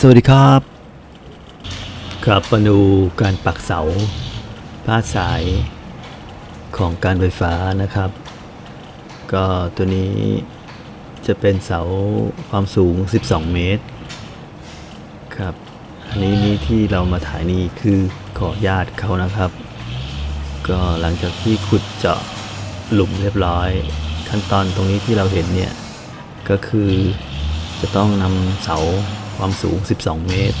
สวัสดีครับ ครับมาดูการปักเสาพาสายของการไฟฟ้านะครับ ก็ตัวนี้จะเป็นเสาความสูง 12 เมตร ครับ อันนี้นี่ที่เรามาถ่ายนี่คือขอญาติเขานะครับ ก็หลังจากที่ขุดเจาะหลุมเรียบร้อย ขั้นตอนตรงนี้ที่เราเห็นเนี่ย ก็คือจะต้องนำเสา ความสูง 12 เมตร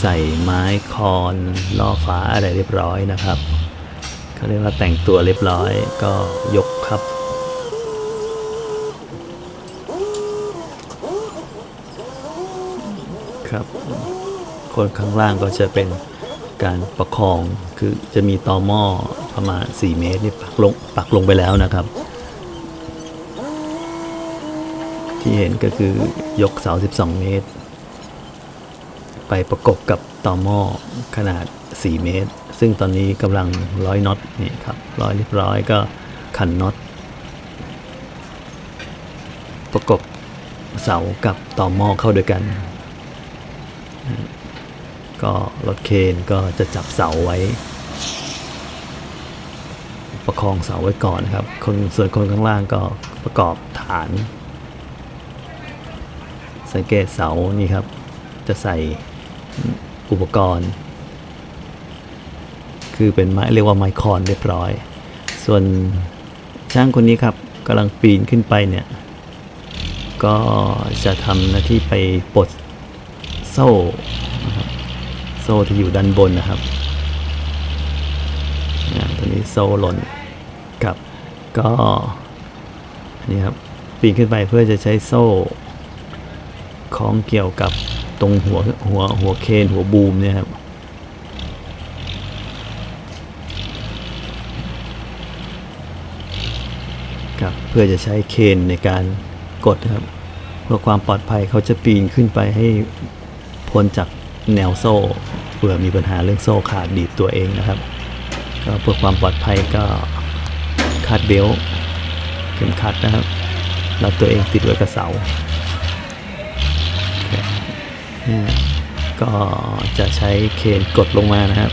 ใส่ไม้คอนล่อฟ้าอะไรเรียบร้อยนะครับเขาเรียกว่าแต่งตัวเรียบร้อยก็ยกครับครับคนข้างล่างก็จะเป็นการประคองคือจะมีตอหม้อประมาณ 4 เมตรนี่ปักลงปักลงไปแล้วนะครับ ที่เห็นก็คือยกเสา 12 เมตร ไปประกบกับต่อหม้อขนาด 4 เมตร ซึ่งตอนนี้กำลังร้อยน็อตนี่ครับร้อยเรียบร้อยก็ขันน็อตประกบเสากับต่อหม้อเข้าด้วยกัน ก็รถเคนก็จะจับเสาไว้ ประคองเสาไว้ก่อนนะครับคนส่วนคนข้างล่างก็ประกอบฐาน สังเกตเสานี่ครับ จะใส่ อุปกรณ์ คือเป็นไม้เรียกว่าไม้คอนเรียบร้อย ส่วนช่างคนนี้ครับกำลังปีนขึ้นไปเนี่ย ก็จะทำหน้าที่ไปปลดโซ่โซ่ที่อยู่ด้านบนนะครับเนี่ยตอนนี้โซ่หล่นกับก็อันนี้ครับปีนขึ้นไปเพื่อจะใช้โซ่ของเกี่ยวกับ รงหัวหัวหัวเคนหัวบูมเนี่ยครับครับเพื่อจะใช้เคนในการกดนะครับ เพื่อความปลอดภัยเขาจะปีนขึ้นไปให้พ้นจากแนวโซ่เผื่อมีปัญหาเรื่องโซ่ขาดดีดตัวเองนะครับ ก็เพื่อความปลอดภัยก็คาดเบลเข็มขัดนะครับ แล้วตัวเองติดไว้กับเสา ก็จะใช้เคนกดลงมานะครับ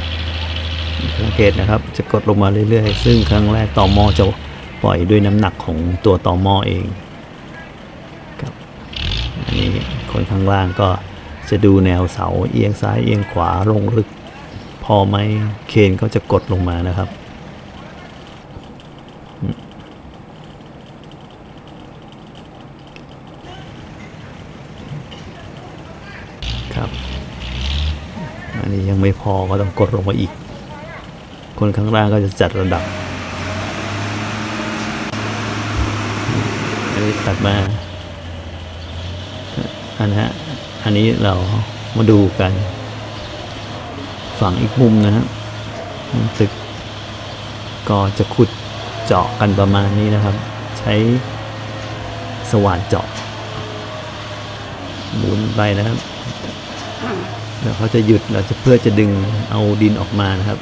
สังเกตนะครับจะกดลงมาเรื่อยๆ ซึ่งครั้งแรกต่อมอจะปล่อยด้วยน้ำหนักของตัวต่อมอเองครับอันนี้คนข้างล่างก็จะดูแนวเสาเอียงซ้ายเอียงขวาลงลึก พอไหมเคนก็จะกดลงมานะครับ นี้ยังไม่พอก็ต้องกดลงมาอีก คนข้างล่างก็จะจัดระดับ อันนี้ตัดมาอันนะฮะอันนี้เรามาดูกัน ฝั่งอีกมุมนะฮะตึกก็จะขุดเจาะกันประมาณนี้นะครับ ใช้สว่านเจาะหมุนไปนะครับ แล้วเขาจะหยุดเราจะเพื่อจะดึงเอาดินออกมานะครับ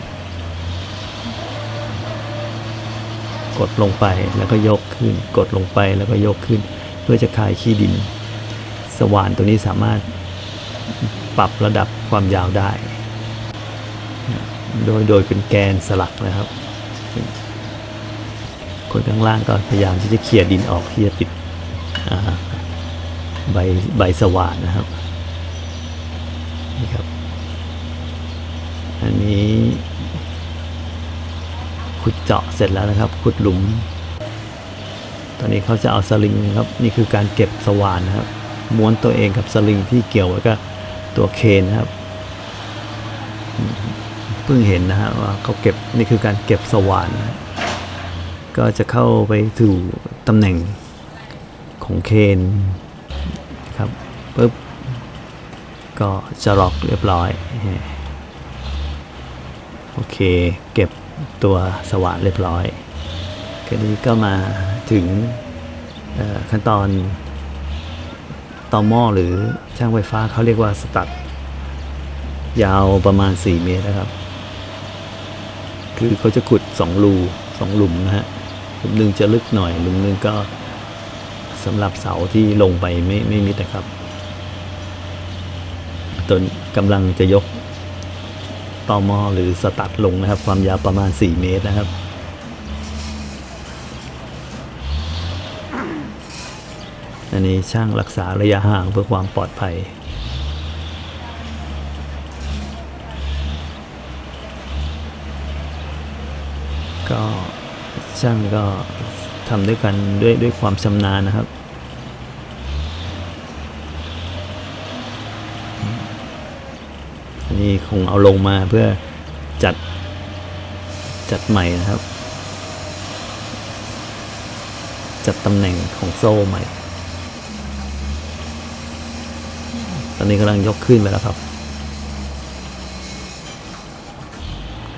กดลงไปแล้วก็ยกขึ้น กดลงไปแล้วก็ยกขึ้น เพื่อจะคลายขี้ดิน สว่านตัวนี้สามารถปรับระดับความยาวได้ โดยโดยเป็นแกนสลักนะครับ คนข้างล่างก็พยายามที่จะเขี่ยดินออกที่จะติดใบใบสว่านนะครับ นี่ครับ อันนี้ ขุดเจาะเสร็จแล้วนะครับ ขุดหลุม ตอนนี้เขาจะเอาสลิงครับ นี่คือการเก็บสว่านนะครับ ม้วนตัวเองกับสลิงที่เกี่ยวไว้กับตัวเคนนะครับ เพิ่งเห็นนะฮะว่าเขาเก็บนี่คือการเก็บสว่านนะก็จะเข้าไปถูตำแหน่งของเคนครับ ก็จะล็อกเรียบร้อย โอเค เก็บตัวสว่านเรียบร้อยทีนี้ก็มาถึงขั้นตอนต่อหม้อหรือช่างไฟฟ้าเขาเรียกว่าสตัดยาวประมาณ 4 เมตรนะครับ คือเขาจะขุด 2 รู2หลุมนะฮะหลุมหนึ่งจะลึกหน่อยหลุมหนึ่งก็สำหรับเสาที่ลงไปไม่ไม่มิดนะครับ ตนกำลังจะยกต่อมอหรือสตัดลงนะครับ ความยาวประมาณ 4 เมตรนะครับ อันนี้ช่างรักษาระยะห่างเพื่อความปลอดภัยก็ช่างก็ทำด้วยกันด้วยด้วยความชำนาญนะครับ นนี้คงเอาลงมาเพื่อจัดจัดใหม่นะครับ จัดตำแหน่งของโซ่ใหม่ ตอนนี้กำลังยกขึ้นไปแล้วครับ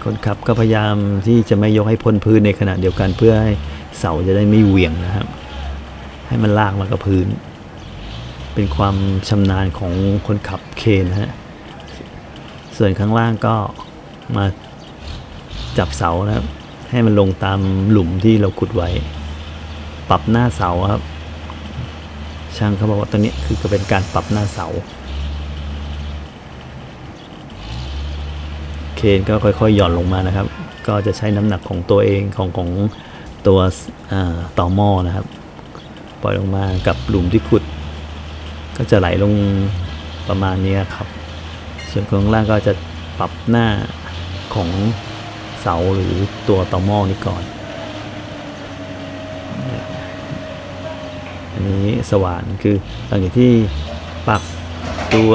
คนขับก็พยายามที่จะไม่ยกให้พ้นพื้นในขณะเดียวกันเพื่อให้เสาจะได้ไม่เหวี่ยงนะครับ ให้มันลากมากับพื้น เป็นความชำนาญของคนขับเคนนะฮะ ส่วนข้างล่างก็มาจับเสานะครับ ให้มันลงตามหลุมที่เราขุดไว้ ปรับหน้าเสาครับ ช่างเขาบอกว่าตัวนี้คือก็เป็นการปรับหน้าเสา เคนก็ค่อยๆหย่อนลงมานะครับ ก็จะใช้น้ำหนักของตัวเองของของตัวต่อหม้อนะครับ ปล่อยลงมากับหลุมที่ขุด ก็จะไหลลงประมาณนี้ครับ ส่วนข้างล่างก็จะปรับหน้าของเสาหรือตัวต่อหม้อนี้ก่อน อันนี้สว่านคือหลังจากที่ปักตัว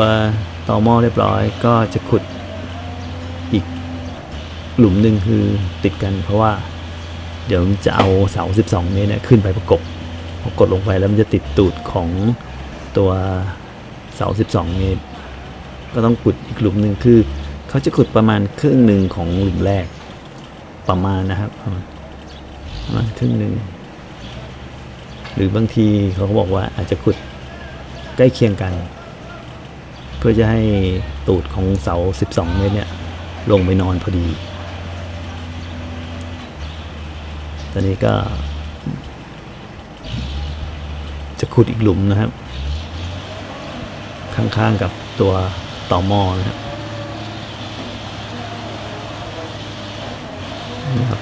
ต่อหม้อเรียบร้อยก็จะขุดอีกหลุมหนึ่งคือติดกันเพราะว่า เดี๋ยวจะเอาเสา 12 เมตรเนี่ยขึ้นไปประกบพอกดลงไปแล้วมันจะติดตูดของตัวเสา 12 เมตร ก็ต้องขุดอีกหลุมหนึ่งคือเขาจะขุดประมาณครึ่งหนึ่งของหลุมแรก ประมาณนะครับประมาณประมาณครึ่งหนึ่งหรือบางทีเขาก็บอกว่าอาจจะขุดใกล้เคียงกัน เพื่อจะให้ตูดของเสา 12 เมตรเนี่ยลงไปนอนพอดี ตอนนี้ก็ จะขุดอีกหลุมนะครับ ข้างๆกับตัว ต่อหม้อนะครับนี่ครับ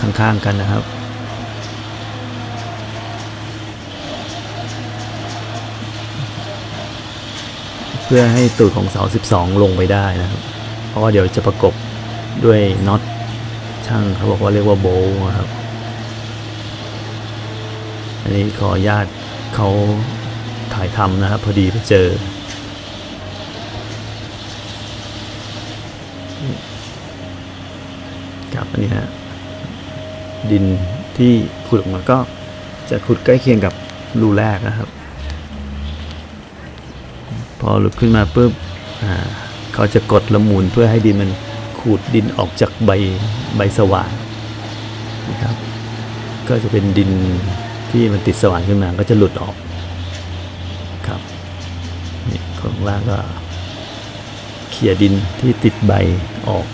ข้างๆกันนะครับ เพื่อให้ตูดของเสา 12 ลงไปได้นะครับ เพราะว่าเดี๋ยวจะประกบด้วยน็อตช่างเขาบอกว่าเรียกว่าโบว์นะครับ อันนี้ขออนุญาตเขาถ่ายทำนะครับ พอดีไปเจอ ครับอันนี้ฮะ ดินที่ขุดออกมาก็จะขุดใกล้เคียงกับรูแรกนะครับ พอหลุดขึ้นมาปุ๊บเขาจะกดละมุนเพื่อให้ดินมันขูดดินออกจากใบใบสว่านนะครับ ก็จะเป็นดินที่มันติดสว่านขึ้นมาก็จะหลุดออกครับนี่ข้างล่างก็เขี่ยดินที่ติดใบออก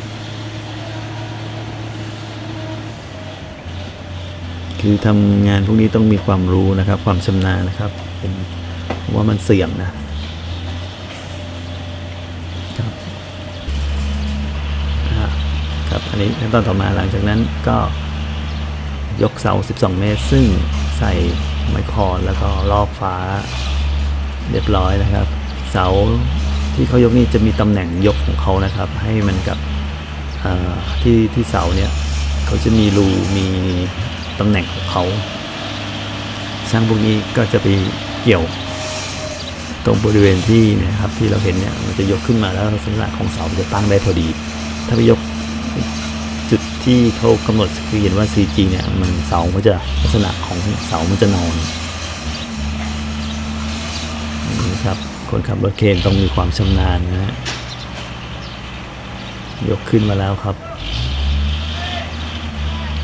คือทำงานพวกนี้ต้องมีความรู้นะครับ ความชำนาญนะครับผมว่ามันเสี่ยงนะครับครับอันนี้ขั้นตอนต่อมาหลังจากนั้นก็ยกเสา 12 เมตร ซึ่งใส่ไม้คอนแล้วก็รอบฟ้าเรียบร้อยนะครับ เสาที่เขายกนี่จะมีตำแหน่งยกของเขานะครับ ให้มันกับที่ที่เสาเนี่ยเขาจะมีรูมี ตำแหน่งของเขาช่างพวกนี้ก็จะไปเกี่ยว ตรงบริเวณที่นะครับที่เราเห็นเนี่ยมันจะยกขึ้นมาแล้วลักษณะของเสาจะตั้งได้พอดี ถ้าไปยกจุดที่เขากำหนดคือเห็นว่า CG เนี่ยมันเสามันจะลักษณะของเสามันจะนอนนี่ครับคนขับรถเคนต้องมีความชำนาญนะฮะยกขึ้นมาแล้วครับ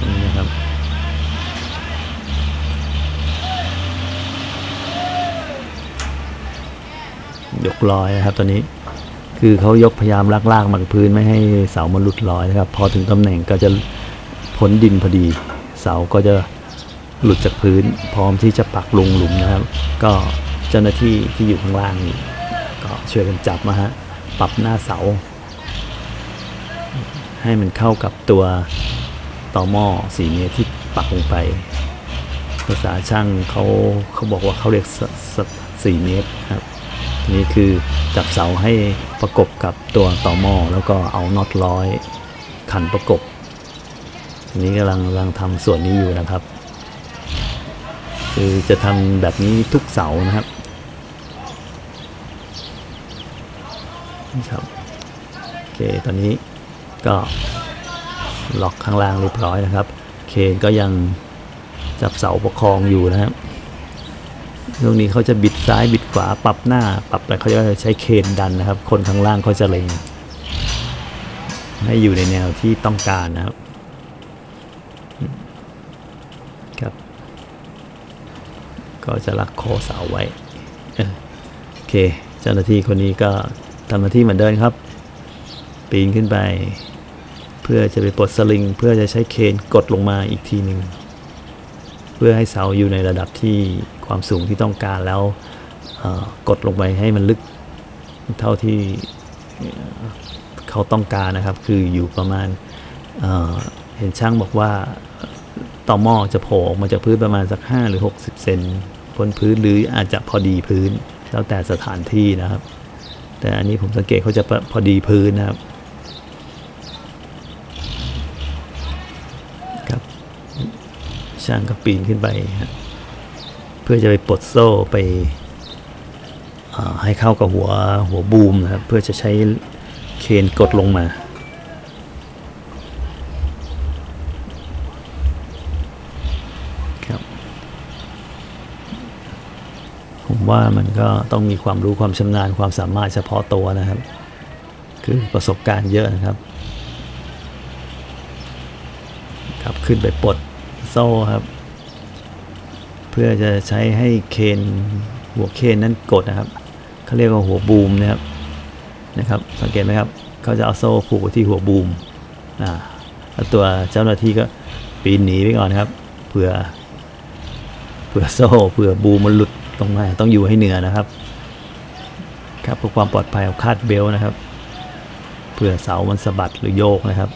นี่นะครับ ยกลอยนะครับตอนนี้ คือเขายกพยายามลากๆมากับพื้นไม่ให้เสามันหลุดลอยนะครับ พอถึงตำแหน่งก็จะพ้นดินพอดี เสาก็จะหลุดจากพื้น พร้อมที่จะปักลงหลุมนะครับ ก็เจ้าหน้าที่ที่อยู่ข้างล่างนี่ก็ช่วยกันจับมาฮะปรับหน้าเสา ให้มันเข้ากับตัวต่อหม้อ4เมตรที่ปักลงไป ภาษาช่างเขาเขาบอกว่าเขาเรียกสสสี่เมตรครับ นี่คือจับเสาให้ประกบกับตัวต่อหม้อแล้วก็เอาน็อตร้อยขันประกบ นี้กำลังกำลังทำส่วนนี้อยู่นะครับ คือจะทำแบบนี้ทุกเสานะครับนี่ครับโอเคตอนนี้ก็ล็อกข้างล่างเรียบร้อยนะครับ เคนก็ยังจับเสาประคองอยู่นะครับ ตรงนี้เขาจะบิดซ้ายบิดขวาปรับหน้าปรับอะไรเขาจะใช้เคนดันนะครับ คนข้างล่างเขาจะเล็ง ให้อยู่ในแนวที่ต้องการนะครับครับ ก็จะรักโคเสาไว้โอเค เจ้าหน้าที่คนนี้ก็ทำหน้าที่เหมือนเดิมครับ ปีนขึ้นไป เพื่อจะไปปลดสลิง เพื่อจะใช้เคนกดลงมาอีกทีหนึ่งเพื่อให้เสาอยู่ในระดับที่ ความสูงที่ต้องการแล้วกดลงไปให้มันลึกเท่าที่เขาต้องการนะครับ คืออยู่ประมาณเเห็นช่างบอกว่าต่อหม้อจะโผล่ออกมาจากพื้นประมาณสัก 5 หรือ 60 เซนบนพื้นหรืออาจจะพอดีพื้น แล้วแต่สถานที่นะครับ แต่อันนี้ผมสังเกตเขาจะพอดีพื้นนะครับครับช่างก็ปีนขึ้นไปฮะเพื่อจะไปปลดโซ่ไปให้เข้ากับหัวหัวบูมนะครับเพื่อจะใช้เคนกดลงมา ครับ ผมว่ามันก็ต้องมีความรู้ความชำนาญความสามารถเฉพาะตัวนะครับ คือประสบการณ์เยอะนะครับ ครับขึ้นไปปลดโซ่ครับ พื่อจะใช้ให้เคนหัวเคนนั้นกดนะครับเขาเรียกว่าหัวบูมนะครับนะครับสังเกตไหมครับเขาจะเอาโซ่ผูกที่หัวบูมอ่าแล้วตัวเจ้าหน้าที่ก็ปีนหนีไปก่อนครับเผื่อเผื่อโซ่เผื่อบูมมันหลุดตรงมาต้องอยู่ให้เหนือนะครับครับเพื่อความปลอดภัยเอาคาดเบลต์นะครับเผื่อเสามันสะบัดหรือโยกนะครับ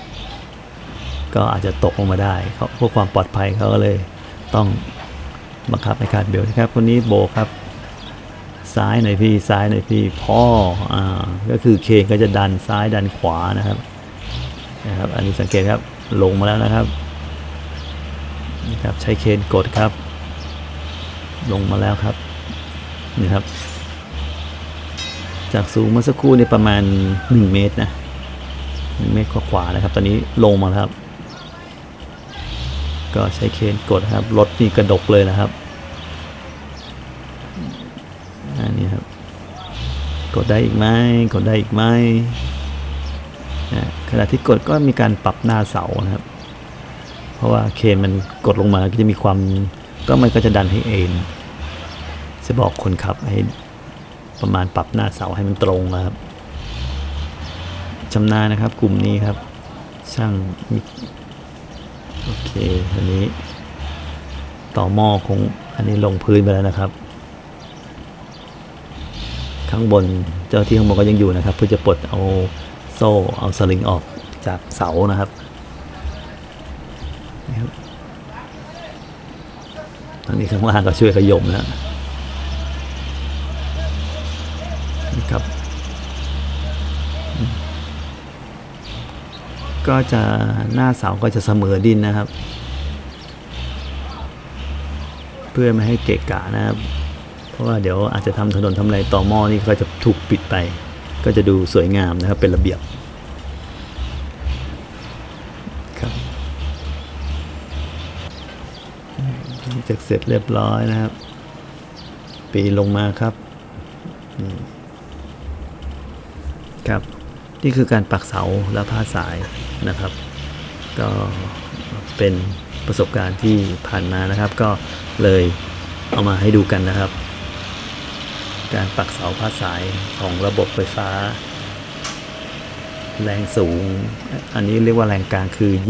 ก็อาจจะตกลงมาได้เขาเพื่อความปลอดภัยเขาก็เลยต้อง บังคับให้คาดเบลต์นะครับคนนี้โบกครับ ซ้ายหน่อยพี่ซ้ายหน่อยพี่พ่ออ่าก็คือเคนก็จะดันซ้ายดันขวานะครับนะครับ อันนี้สังเกตครับลงมาแล้วนะครับนี่ครับใช้เคนกดครับ ลงมาแล้วครับนี่ครับ จากสูงเมื่อสักครู่นี่ประมาณ 1 เมตรนะหนึ่งเมตรขวาๆนะครับ ตอนนี้ลงมาแล้วครับ ก็ใช้เคนกดครับรถนี่กระดกเลยนะครับอันนี้ครับ กดได้อีกไหมกดได้อีกไหมขณะที่กดก็มีการปรับหน้าเสานะครับ เพราะว่าเคนมันกดลงมาก็จะมีความก็มันก็จะดันให้เองจะบอกคนขับให้ประมาณปรับหน้าเสาให้มันตรงนะครับชำนาญนะครับ กลุ่มนี้ครับ ช่างมิก โอเคอันนี้ต่อหม้อคงอันนี้ลงพื้นไปแล้วนะครับ ข้างบนเจ้าที่ข้างบนก็ยังอยู่นะครับ เพื่อจะปลดเอาโซ่เอาสลิงออกจากเสานะครับนี่ครับตอนนี้ข้างล่างก็ช่วยขยมแล้วนะครับ ก็จะหน้าเสาก็จะเสมอดินนะครับ เพื่อไม่ให้เกะกะนะครับ เพราะว่าเดี๋ยวอาจจะทำถนนทำอะไรต่อหม้อนี่ก็จะถูกปิดไป ก็จะดูสวยงามนะครับ เป็นระเบียบครับจากเสร็จเรียบร้อยนะครับ ปีลงมาครับครับ นี่คือการปักเสาและผ้าสายนะครับ ก็เป็นประสบการณ์ที่ผ่านมานะครับ ก็เลยเอามาให้ดูกันนะครับ การปักเสาผ้าสายของระบบไฟฟ้า แรงสูง อันนี้เรียกว่าแรงกลางคือ 22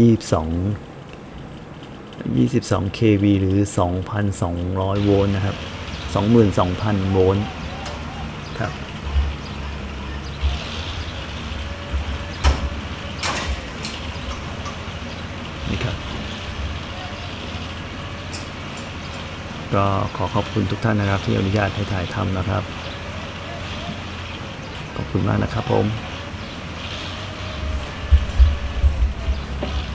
22 kV หรือ 2,200 โวลต์นะครับ 22,000 โวลต์ครับ นี่ครับ ก็ขอขอบคุณทุกท่านนะครับ ที่อนุญาตให้ถ่ายทำนะครับ ขอบคุณมากนะครับผม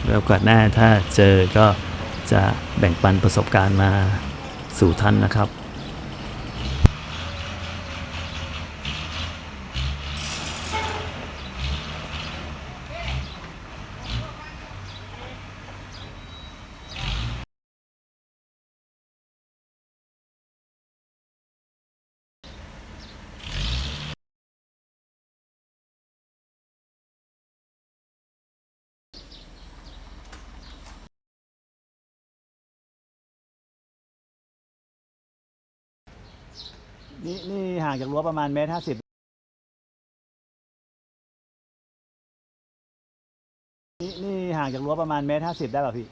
แล้วโอกาสหน้าถ้าเจอก็จะแบ่งปันประสบการณ์มาสู่ท่านนะครับ นี่นี่ห่างจากรั้วประมาณเมตรห้าสิบนี่นี่ห่างจากรั้วประมาณเมตรห้าสิบได้ป่ะพี่